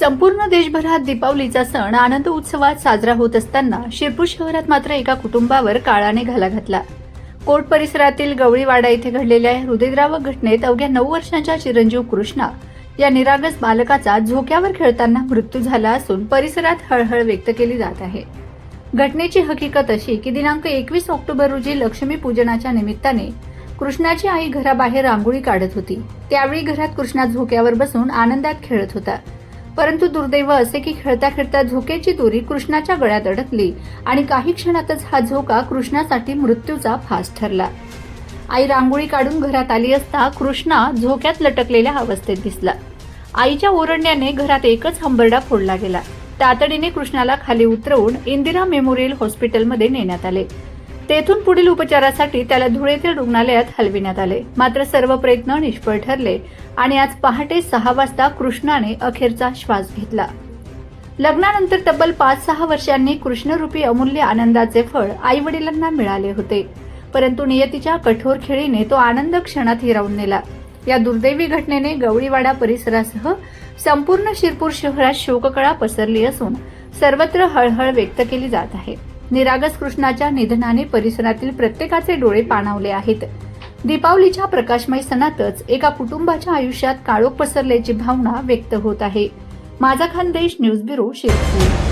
संपूर्ण देशभरात दीपावलीचा सण आनंद उत्सवात साजरा होत असताना शिरपूर शहरात मात्र एका कुटुंबावर काळाने घाला घातला. कोर्ट परिसरातील गवळीवाडा येथे घडलेल्या हृदयद्रावक घटनेत अवघ्या नऊ वर्षांच्या चिरंजीव कृष्णा या निरागस बालकाचा झोक्यावर खेळताना मृत्यू झाला असून परिसरात हळहळ व्यक्त केली जात आहे. घटनेची हकीकत अशी की दिनांक एकवीस ऑक्टोबर रोजी लक्ष्मी पूजनाच्या निमित्ताने कृष्णाची आई घराबाहेर रांगोळी काढत होती. त्यावेळी घरात कृष्णा झोक्यावर बसून आनंदात खेळत होता. परंतु दुर्दैव असे की खेळता खेळता झोक्याची दोरी कृष्णाच्या गळ्यात अडकली आणि काही क्षणातच हा झोका कृष्णासाठी मृत्यूचा फास ठरला. आई रांगोळी काढून घरात आली असता कृष्णा झोक्यात लटकलेल्या अवस्थेत दिसला. आईच्या ओरडण्याने घरात एकच हंबरडा फोडला गेला. तातडीने कृष्णाला खाली उतरवून इंदिरा मेमोरियल हॉस्पिटलमध्ये नेण्यात आले. तेथून पुढील उपचारासाठी त्याला धुळेतील रुग्णालयात हलविण्यात आले. मात्र सर्व प्रयत्न निष्फळ ठरले आणि आज पहाटे सहा वाजता कृष्णाने अखेरचा श्वास घेतला. लग्नानंतर तब्बल पाच सहा वर्षांनी कृष्णरूपी अमूल्य आनंदाचे फळ आई वडिलांना मिळाले होते. परंतु नियतीच्या कठोर खेळीने तो आनंद क्षणात हिरावून नेला. या दुर्दैवी घटनेने गवळीवाडा परिसरासह संपूर्ण शिरपूर शहरात शोककळा पसरली असून सर्वत्र हळहळ व्यक्त केली जात आहे. निरागस कृष्णाच्या निधनाने परिसरातील प्रत्येकाचे डोळे पाणावले आहेत. दीपावलीच्या प्रकाशमय सणातच एका कुटुंबाच्या आयुष्यात काळोख पसरल्याची भावना व्यक्त होत आहे. माझा खानदेश न्यूज ब्युरो शिरपूर.